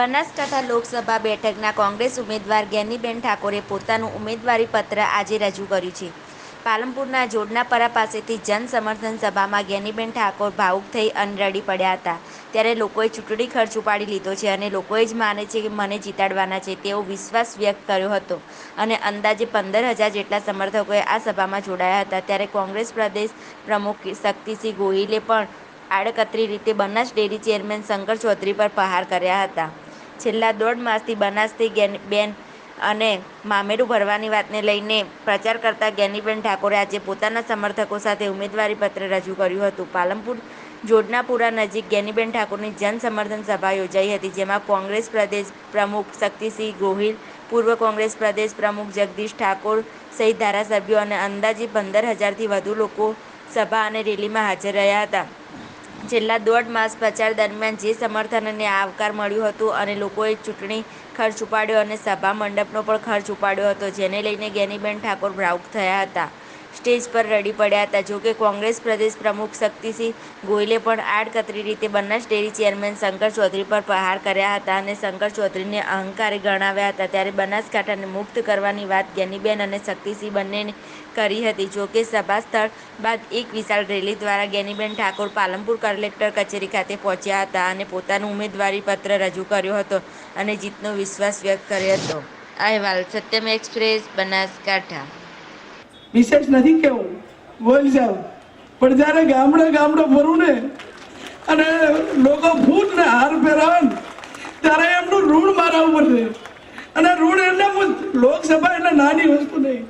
બનાસકાંઠા લોકસભા બેઠકના કોંગ્રેસ ઉમેદવાર જ્ઞાનીબેન ઠાકોરે પોતાનું ઉમેદવારી પત્ર આજે રજૂ કર્યું છે. પાલનપુરના જોડનાપરા પાસેથી જન સમર્થન સભામાં જ્ઞાનીબેન ઠાકોર ભાવુક થઈ અને રડી પડ્યા હતા. ત્યારે લોકોએ ચૂંટણી ખર્ચ ઉપાડી લીધો છે અને લોકોએ જ માને છે કે મને જીતાડવાના છે તેવો વિશ્વાસ વ્યક્ત કર્યો હતો. અને અંદાજે પંદર હજાર જેટલા સમર્થકોએ આ સભામાં જોડાયા હતા. ત્યારે કોંગ્રેસ પ્રદેશ પ્રમુખ શક્તિસિંહ ગોહિલે પણ આડકતરી રીતે બનાસ ડેરી ચેરમેન શંકર ચૌધરી પર પ્રહાર કર્યા હતા. છેલ્લા દોઢ માસથી બનાસથી બેન અને મામેરું ભરવાની વાતને લઈને પ્રચાર કરતા જ્ઞાનીબેન ઠાકોરે આજે પોતાના સમર્થકો સાથે ઉમેદવારીપત્ર રજૂ કર્યું હતું. પાલનપુર, જોડનાપુરા નજીક જ્ઞાનીબેન ઠાકોરની જન સમર્થન સભા યોજાઈ હતી, જેમાં કોંગ્રેસ પ્રદેશ પ્રમુખ શક્તિસિંહ ગોહિલ, પૂર્વ કોંગ્રેસ પ્રદેશ પ્રમુખ જગદીશ ઠાકોર સહિત ધારાસભ્યો અને અંદાજે પંદર હજારથી વધુ લોકો સભા અને રેલીમાં હાજર રહ્યા હતા. છેલ્લા દોઢ માસ પ્રચાર દરમિયાન જે સમર્થન અને આવકાર મળ્યું હતું અને લોકોએ ચૂંટણી ખર્ચ ઉપાડ્યો અને સભા મંડપનો પણ ખર્ચ ઉપાડ્યો હતો, જેને લઈને જ્ઞાનીબેન ઠાકોર ભાવુક થયા હતા. સ્ટેજ પર રડી પડ્યા હતા. જોકે કોંગ્રેસ પ્રદેશ પ્રમુખ શક્તિસિંહ ગોયલે પણ આડકતરી રીતે બનાસ ડેરી ચેરમેન શંકર ચૌધરી પર પ્રહાર કર્યા હતા અને શંકર ચૌધરીને અહંકારી ગણાવ્યા હતા. ત્યારે બનાસકાંઠાને મુક્ત કરવાની વાત જ્ઞાનીબેન અને શક્તિસિંહ બંનેને કરી હતી. જોકે સભા સ્થળ બાદ એક વિશાળ રેલી દ્વારા જ્ઞાનીબેન ઠાકોર પાલનપુર કલેક્ટર કચેરી ખાતે પહોંચ્યા હતા અને પોતાનું ઉમેદવારી પત્ર રજૂ કર્યો હતો અને જીતનો વિશ્વાસ વ્યક્ત કર્યો હતો. અહેવાલ, સત્યમ એક્સપ્રેસ, બનાસકાંઠા. વિશેષ નથી કેવું બોલ જાવ પણ જ્યારે ગામડે ગામડે ફરું ને, અને લોકો ફૂટ ને હાર પહેરાવે ને, ત્યારે એમનું ઋણ મારા ઉપર છે અને ઋણ એટલે લોકસભા એટલે નાની વસ્તુ નહીં.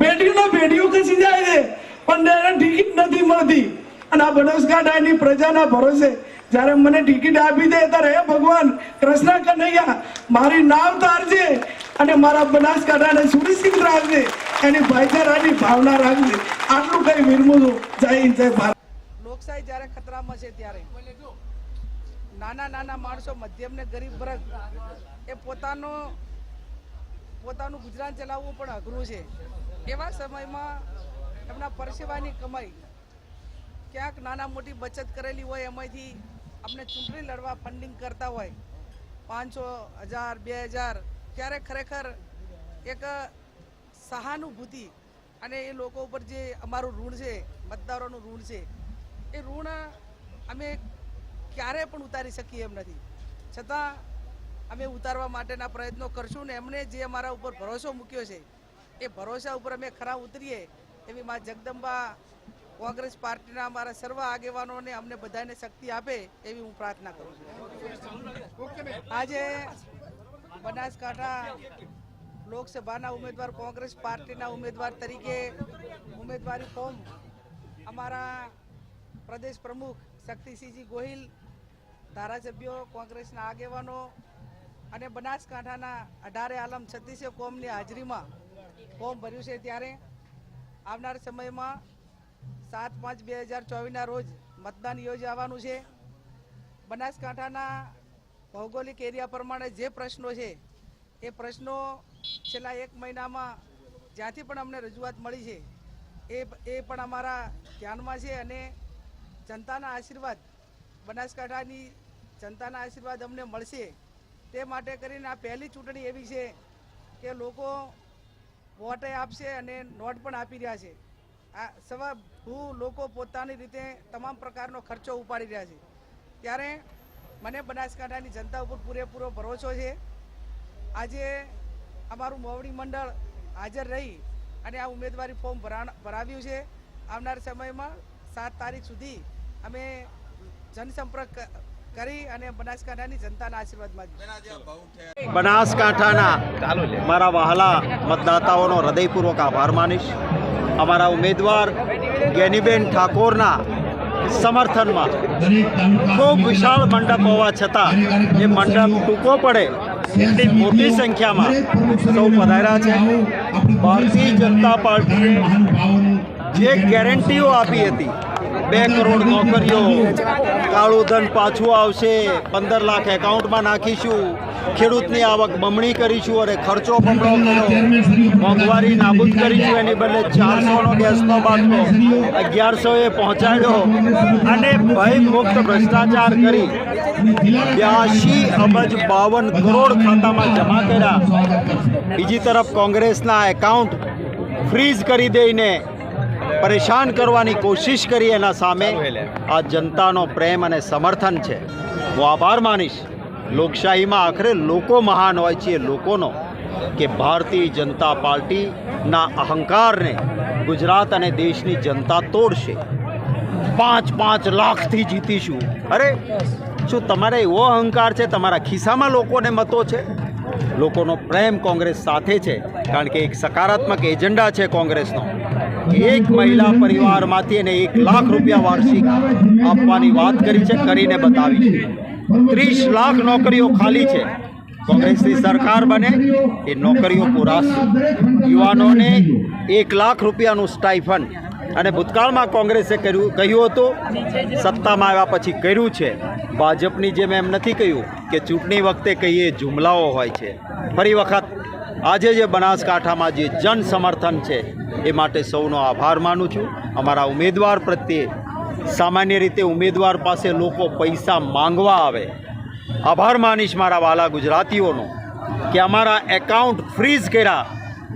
બેટીનો બેટીઓ ખસી જાય છે, પણ એને ટિકિટ નથી મળતી. અને આ બનાસકાંઠાની પ્રજાના ભરોસે જ્યારે મને ટિકિટ આપી દે ત્યારે હે ભગવાન, કૃષ્ણ કનૈયા, મારી નામ તારજે અને મારા બનાસકાંઠાને સુનિશ્ચિત રાખજે. એની ભાઈચારાની ભાવના રાખજે. આટલું કઈ વિરમું જય હિન્દ, જય ભારત. લોકશાહી જ્યારે ખતરામાં છે ત્યારે નાના નાના માણસો, મધ્યમ ને ગરીબ વર્ગ, એ પોતાનો, પોતાનું ગુજરાન ચલાવવું પણ અઘરું છે. એવા સમયમાં એમના પરસેવાની કમાઈ ક્યાંક નાના મોટી બચત કરેલી હોય, એમાંથી આપણે ચૂંટણી લડવા ફંડિંગ કરતા હોય, પાંચસો હજાર, બે હજાર, ત્યારે ખરેખર એક સહાનુભૂતિ અને એ લોકો ઉપર જે અમારું ઋણ છે મતદારોનું ઋણ છે એ ઋણ અમે ક્યારે પણ ઉતારી શકીએ એમ નથી. છતાં અમે ઉતારવા માટેના પ્રયત્નો કરશું ને એમણે જે અમારા ઉપર ભરોસો મૂક્યો છે એ ભરોસા ઉપર અમે ખરા ઉતરીએ એવી મા જગદંબા કોંગ્રેસ પાર્ટીના અમારા સર્વ આગેવાનોને અમને બધાને શક્તિ આપે એવી હું પ્રાર્થના કરું છું. આજે બનાસકાંઠા લોકસભાના ઉમેદવાર, કોંગ્રેસ પાર્ટીના ઉમેદવાર તરીકે ઉમેદવારી ફોર્મ અમારા પ્રદેશ પ્રમુખ શક્તિસિંહજી ગોહિલ, ધારાસભ્યો, કોંગ્રેસના આગેવાનો અને બનાસકાંઠાના અઢારે આલમ છત્તીસે કોમની હાજરીમાં ફોર્મ ભર્યું છે ત્યારે આવનાર સમયમાં સાત પાંચ બે હજાર ચોવીસના રોજ મતદાન યોજાવાનું છે. બનાસકાંઠાના ભૌગોલિક એરિયા પ્રમાણે જે પ્રશ્નો છે એ પ્રશ્નો છેલ્લા એક મહિનામાં જ્યાંથી પણ અમને રજૂઆત મળી છે, એ એ પણ અમારા ધ્યાનમાં છે અને જનતાના આશીર્વાદ, બનાસકાંઠાની જનતાના આશીર્વાદ અમને મળશે. તે માટે કરીને આ પહેલી ચૂંટણી એવી છે કે લોકો વોટે આપશે અને નોટ પણ આપી રહ્યા છે. આ સવા હું લોકો પોતાની રીતે તમામ પ્રકારનો ખર્ચો ઉપાડી રહ્યા છે. ત્યારે મને બનાસકાંઠાની જનતા ઉપર પૂરેપૂરો ભરોસો છે. આજે અમારું મોવડી મંડળ હાજર રહી અને આ ઉમેદવારી ફોર્મ ભરા ભરાવ્યું છે. આવનાર સમયમાં સાત તારીખ સુધી અમે જનસંપર્ક કરી અને બનાસકાંઠાની જનતાના આશીર્વાદ બનાસકાંઠાના મારા વહાલા મતદાતાઓનો હૃદયપૂર્વક આભાર માનીશ. અમારા ઉમેદવાર જ્ઞાનીબેન ઠાકોરના સમર્થનમાં ખૂબ વિશાળ મંડપ હોવા છતાં એ મંડપ ટૂંકો પડે. મોટી સંખ્યામાં સૌ પધાર્યા છે. ભારતીય જનતા પાર્ટીએ જે ગેરંટીઓ આપી હતી. બે કરોડ નોકરીઓ. કાળું ધન પાછું આવશે. પંદર લાખ એકાઉન્ટમાં નાખીશું. ખેડૂતની આવક બમણી કરીશું અને ખર્ચો બમણો કર્યો. મોંઘવારી નાબૂદ કરીશું. એની બદલે ચારસોનો ગેસનો બાટલો અગિયારસોએ પહોંચાડ્યો. અને ભય મુક્ત ભ્રષ્ટાચાર કરી. બ્યાસી અબજ બાવન કરોડ ખાતામાં જમા કર્યા. બીજી તરફ કોંગ્રેસના એકાઉન્ટ ફ્રીઝ કરી દઈને પરેશાન કરવાની કોશિશ કરી એના સામે. આ જનતાનો પ્રેમ અને સમર્થન છે. હું આભાર માનીશ. લોકશાહીમાં આખરે લોકો મહાન હોય છે. લોકોનો કે ભારતીય જનતા પાર્ટીના અહંકારને ગુજરાત અને દેશની જનતા તોડશે. પાંચ પાંચ લાખથી જીતીશું. અરે શું તમારે એવો અહંકાર છે, તમારા ખિસ્સામાં લોકોને મતો છે? લોકોનો પ્રેમ કોંગ્રેસ સાથે છે, કારણ કે એક સકારાત્મક એજન્ડા છે કોંગ્રેસનો. એક મહિલા પરિવારમાંથી એને એક લાખ રૂપિયા વાર્ષિક આપવાની વાત કરી છે, કરીને બતાવી છે. ત્રીસ લાખ નોકરીઓ ખાલી છે. કોંગ્રેસની સરકાર બને, એ નોકરીઓ પૂરાશે યુવાનોને એક લાખ રૂપિયાનું સ્ટાઇફન અને ભૂતકાળમાં કોંગ્રેસે કર્યું, કહ્યું હતું સત્તામાં આવ્યા પછી કર્યું છે. ભાજપની જેમ એમ નથી કહ્યું કે ચૂંટણી વખતે કહીએ જુમલાઓ હોય છે. ફરી વખત આજે જે બનાસકાંઠામાં જે જન સમર્થન છે, એ માટે સૌનો આભાર માનું છું. અમારા ઉમેદવાર પ્રત્યે સામાન્ય રીતે ઉમેદવાર પાસે લોકો પૈસા માંગવા આવે. આભાર માનીશ મારા વાલા ગુજરાતીઓનો કે અમારા એકાઉન્ટ ફ્રીઝ કર્યા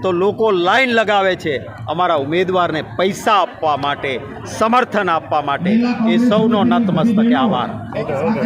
તો લોકો લાઈન લગાવે છે અમારા ઉમેદવારને પૈસા આપવા માટે, સમર્થન આપવા માટે. એ સૌનો નતમસ્તકે આભાર.